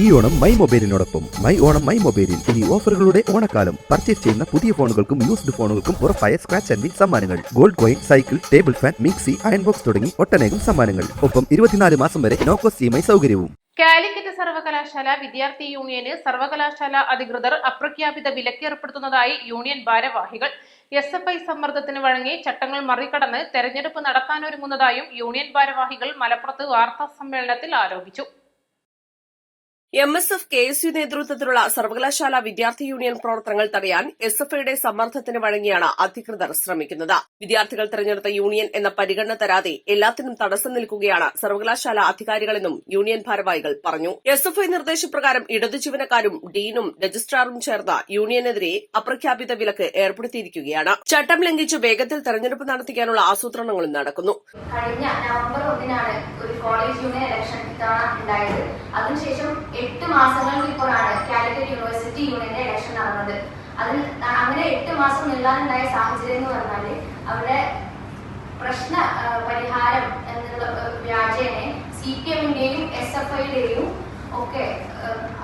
ഈ ഓണം മൈ മൊബൈലിനോടൊപ്പം my Onam my മൊബൈലിൽ ഇനി ഓഫറുകളുടെ ഓണക്കാലം. പർച്ചേസ് ചെയ്യുന്ന പുതിയ ഫോണുകൾക്കും യൂസ്ഡ് ഫോണുകൾക്കും ഉറപ്പായ സ്ക്രാച്ച് ആൻഡ് സമ്മാനങ്ങൾ. Gold coin cycle table fan mixie iron box തുടങ്ങി ഒട്ടനേകം സമ്മാനങ്ങൾ. ഒപ്പം ഇരുപത്തിനാല് മാസം വരെ നോ കോസ്റ്റ് ഇ സൗകര്യവും. കാലിക്കറ്റ് സർവകലാശാല വിദ്യാർത്ഥി യൂണിയന് സർവകലാശാല അധികൃതർ അപ്രഖ്യാപിത വിലക്ക് ഏർപ്പെടുത്തുന്നതായി യൂണിയൻ ഭാരവാഹികൾ എസ് എഫ് ഐ സമ്മർദ്ദത്തിന് വഴങ്ങി ചട്ടങ്ങൾ മറികടന്ന് തെരഞ്ഞെടുപ്പ് നടത്താനൊരുങ്ങുന്നതായും യൂണിയൻ ഭാരവാഹികൾ മലപ്പുറത്ത് വാർത്താ സമ്മേളനത്തിൽ ആരോപിച്ചു. M S F K S U നേതൃത്വത്തിലുള്ള സർവകലാശാല വിദ്യാർത്ഥി യൂണിയൻ പ്രവർത്തനങ്ങൾ തടയാൻ എസ് എഫ് ഐയുടെ സമ്മർദ്ദത്തിന് വഴങ്ങിയാണ് അധികൃതർ ശ്രമിക്കുന്നത്. വിദ്യാർത്ഥികൾ തെരഞ്ഞെടുത്ത യൂണിയൻ എന്ന പരിഗണന തരാതെ എല്ലാത്തിനും തടസ്സം നിൽക്കുകയാണ് സർവകലാശാല അധികാരികളെന്നും യൂണിയൻ ഭാരവാഹികൾ പറഞ്ഞു. എസ് എഫ് ഐ നിർദ്ദേശപ്രകാരം ഇടതു ജീവനക്കാരും ഡീനും രജിസ്ട്രാറും ചേർന്ന യൂണിയനെതിരെ അപ്രഖ്യാപിത വിലക്ക് ഏർപ്പെടുത്തിയിരിക്കുകയാണ്. ചട്ടം ലംഘിച്ച് വേഗത്തിൽ തെരഞ്ഞെടുപ്പ് നടത്തിക്കാനുള്ള ആസൂത്രണങ്ങളും നടക്കുന്നു. കഴിഞ്ഞ നവംബർ ഒന്നിനാണ് ഒരു കോളേജ് യൂണിയൻ ഇലക്ഷൻ ഇത്തവണ അതിനുശേഷം എട്ട് മാസങ്ങൾക്ക് ഇപ്പോഴാണ് കാലിക്കറ്റ് യൂണിവേഴ്സിറ്റി യൂണിയന്റെ ഇലക്ഷൻ നടന്നത്. അതിൽ അങ്ങനെ എട്ട് മാസം നീളാനുണ്ടായ സാഹചര്യം എന്ന് പറഞ്ഞാൽ അവിടെ പ്രശ്ന പരിഹാരം എന്നുള്ള വ്യാജേനെ സി പി എമ്മിന്റെയും എസ് എഫ് ഐയുടെയും ഒക്കെ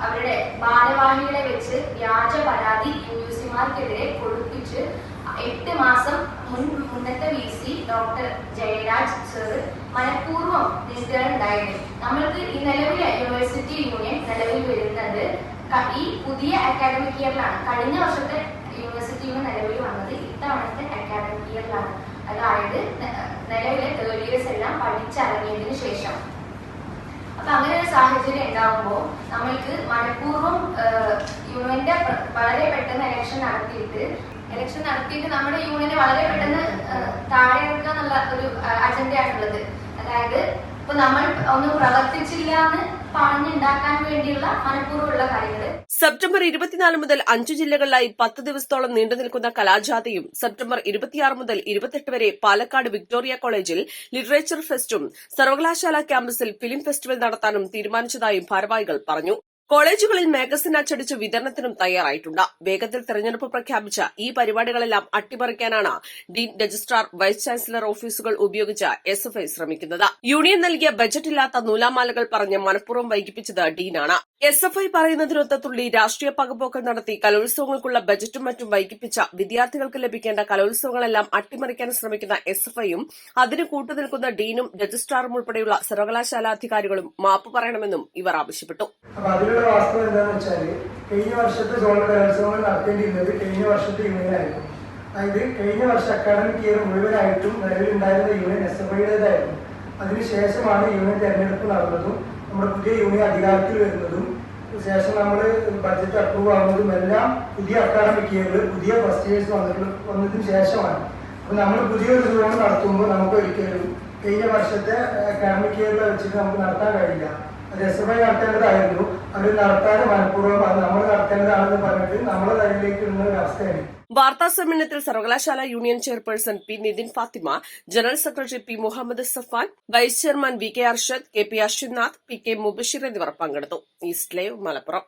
അവരുടെ ഭാരവാഹികളെ വെച്ച് വ്യാജ പരാതി എം യു സിമാർക്കെതിരെ കൊടുപ്പിച്ച് എട്ട് മാസം മുൻ മുന്നത്തെ V C doctor Jayaraj sir മനഃപൂർവം ഉണ്ടായിരുന്നു നമ്മൾക്ക് ഈ നിലവിലെ യൂണിവേഴ്സിറ്റി യൂണിയൻ നിലവിൽ വരുന്നത് ഈ പുതിയ അക്കാഡമിക് ഇയറിലാണ് കഴിഞ്ഞ വർഷത്തെ യൂണിവേഴ്സിറ്റി യൂണിയൻ നിലവിൽ വന്നത് ഇത്തവണത്തെ അക്കാഡമിക് ഇയറിലാണ് അതായത് നിലവിലെ തേർഡ് ഇയേഴ്സ് എല്ലാം പഠിച്ചിറങ്ങിയതിനു ശേഷം. അപ്പൊ അങ്ങനെ ഒരു സാഹചര്യം ഉണ്ടാവുമ്പോൾ നമ്മൾക്ക് മനഃപൂർവം യൂണിയന്റെ വളരെ പെട്ടെന്ന് ഇലക്ഷൻ നടത്തിയിട്ട് ഇലക്ഷൻ നടത്തിയിട്ട് നമ്മുടെ യൂണിയനെ വളരെ പെട്ടെന്ന് താഴെ ഇറക്കുക എന്നുള്ള ഒരു അജണ്ടയാണുള്ളത് അതായത് ഇപ്പൊ നമ്മൾ ഒന്നും പ്രവർത്തിച്ചില്ല എന്ന് വേണ്ടിയുള്ള കാര്യങ്ങൾ സെപ്റ്റംബർ ഇരുപത്തിനാല് മുതൽ അഞ്ചു ജില്ലകളിലായി പത്ത് ദിവസത്തോളം നീണ്ടു നിൽക്കുന്ന കലാജാഥയും സെപ്റ്റംബർ ഇരുപത്തിയാറ് മുതൽ ഇരുപത്തെട്ട് വരെ പാലക്കാട് വിക്ടോറിയ കോളേജിൽ ലിറ്ററേച്ചർ ഫെസ്റ്റും സർവകലാശാല ക്യാമ്പസിൽ ഫിലിം ഫെസ്റ്റിവൽ നടത്താനും തീരുമാനിച്ചതായും ഭാരവാഹികൾ പറഞ്ഞു. കോളേജുകളിൽ മാഗസിൻ അച്ചടിച്ച് വിതരണത്തിനും തയ്യാറായിട്ടുണ്ട്. വേഗത്തിൽ തെരഞ്ഞെടുപ്പ് പ്രഖ്യാപിച്ച ഈ പരിപാടികളെല്ലാം അട്ടിമറിക്കാനാണ് ഡീൻ രജിസ്ട്രാർ വൈസ് ചാൻസലർ ഓഫീസുകൾ ഉപയോഗിച്ച് എസ് എഫ് ഐ ശ്രമിക്കുന്നത്. യൂണിയൻ നൽകിയ ബജറ്റില്ലാത്ത നൂലാമാലകൾ പറഞ്ഞ് മനഃപൂർവം വൈകിപ്പിച്ചത് ഡീനാണ്. എസ് എഫ് ഐ പറയുന്നതിനൊത്ത തുള്ളി രാഷ്ട്രീയ പകപോക്കൽ നടത്തി കലോത്സവങ്ങൾക്കുള്ള ബജറ്റും മറ്റും വൈകിപ്പിച്ച വിദ്യാർത്ഥികൾക്ക് ലഭിക്കേണ്ട കലോത്സവങ്ങളെല്ലാം അട്ടിമറിക്കാൻ ശ്രമിക്കുന്ന എസ് എഫ് ഐയും അതിന് കൂട്ടുനിൽക്കുന്ന ഡീനും രജിസ്ട്രാറും ഉൾപ്പെടെയുള്ള സർവകലാശാല അധികാരികളും മാപ്പ് പറയണമെന്നും ഇവർ ആവശ്യപ്പെട്ടു. അതിലുള്ള വാസ്തവം എന്താണെന്ന് വെച്ചാൽ കഴിഞ്ഞ വർഷത്തെ സോണൽ കലോത്സവങ്ങൾ നടത്തേണ്ടിയിരുന്നത് കഴിഞ്ഞ വർഷത്തെ യൂണിയനായിരുന്നു അതായത് കഴിഞ്ഞ വർഷം അക്കാഡമിക് ഇയർ മുഴുവനായിട്ടും നിലവിലുണ്ടായിരുന്ന യൂണിയൻ എസ് എഫ് ഐയുടേതായിരുന്നു അതിനുശേഷമാണ് യൂണിയൻ തെരഞ്ഞെടുപ്പ് നടന്നതും നമ്മുടെ പുതിയ യൂണിയൻ അധികാരത്തിൽ വരുന്നതും ശേഷം നമ്മൾ ബഡ്ജറ്റ് അപ്രൂവ് ആവുന്നതും എല്ലാം പുതിയ അക്കാഡമിക് ഇയറിൽ പുതിയ ഫസ്റ്റ് ഇയേഴ്സ് വന്നിട്ടുള്ള വന്നതിന് ശേഷമാണ്. അപ്പോൾ നമ്മൾ പുതിയൊരു സോൺ നടത്തുമ്പോൾ നമുക്ക് ഒരിക്കലും കഴിഞ്ഞ വർഷത്തെ അക്കാഡമിക് ഇയറിൽ വെച്ചിട്ട് നമുക്ക് നടത്താൻ കഴിയില്ല. ഐ നടത്തേണ്ടതായിരുന്നു. അവർ നടത്താതെ മനഃപൂർവം നമ്മൾ നടത്തേണ്ടതാണെന്ന് പറഞ്ഞിട്ട് നമ്മളെ തലയിലേക്ക് ഇടുന്ന ഒരു അവസ്ഥയാണ് വാർത്താ സമ്മേളനത്തിൽ സർവകലാശാല union chairperson P Nithin Fathima general secretary P Muhammad Safan vice chairman V K Arshad K P Aswanath P K Mubashir എന്നിവർ പങ്കെടുത്തു. East Live Malappuram.